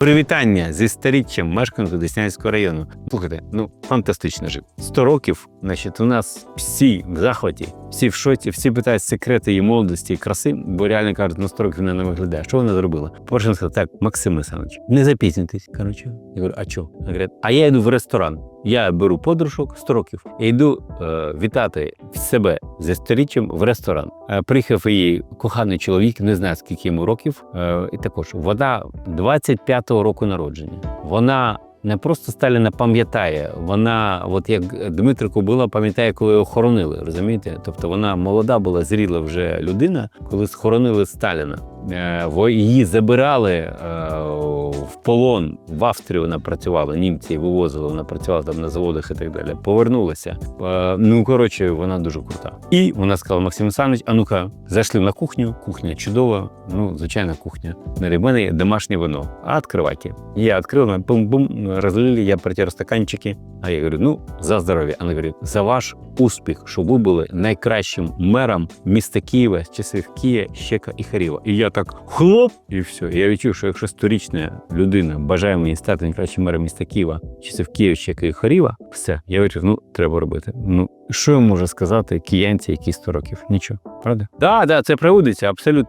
Привітання зі старіччям мешканцю Деснянського району. Слухайте, ну фантастично жив. 100 років, значить, у нас всі в захваті, всі в шоці, всі питають секрети її молодості і краси, бо реально кажуть, на 100 років вона не виглядає. Що вона зробила? Перше вона сказала, так, Максим Олександрович, не запізнітесь. Коротше, я говорю, а чого? А я йду в ресторан. Я беру подружок 100 років і йду е, вітати себе зі сторіччям в ресторан. Е, приїхав її коханий чоловік, не знаю скільки йому років. Е, і також вона 25-го року народження. Вона не просто Сталіна пам'ятає, вона, от як Дмитрику була, пам'ятає, коли його хоронили. Розумієте? Тобто вона молода була, зріла вже людина, коли схоронили Сталіна. Е, Її забирали в полон в Австрію. Вона працювала, німці вивозили, вона працювала там на заводах і так далі. Повернулася. Е, Ну коротше, вона дуже крута. І вона сказала: Максим Олександрович, а ну-ка, зайшли на кухню. Кухня чудова. Ну, звичайна кухня. На мене є домашнє вино. А відкривайте. Я відкрив, вона бум-бум, розлили, я протер стаканчики. А я говорю: ну, за здоров'я. Вона говорить, за ваш успіх, щоб ви були найкращим мером міста Києва часів Кія, Щека і Харіва. І я так хлоп, і все. Я відчув, що якщо сторічна людина бажає мені стати найкращим мером міста Києва, в Києві, як і Харіва, все, я вирішив, ну треба робити. Ну що я можу сказати киянці, які 100 років? Нічого, правда? Да, да, це приводиться абсолютно.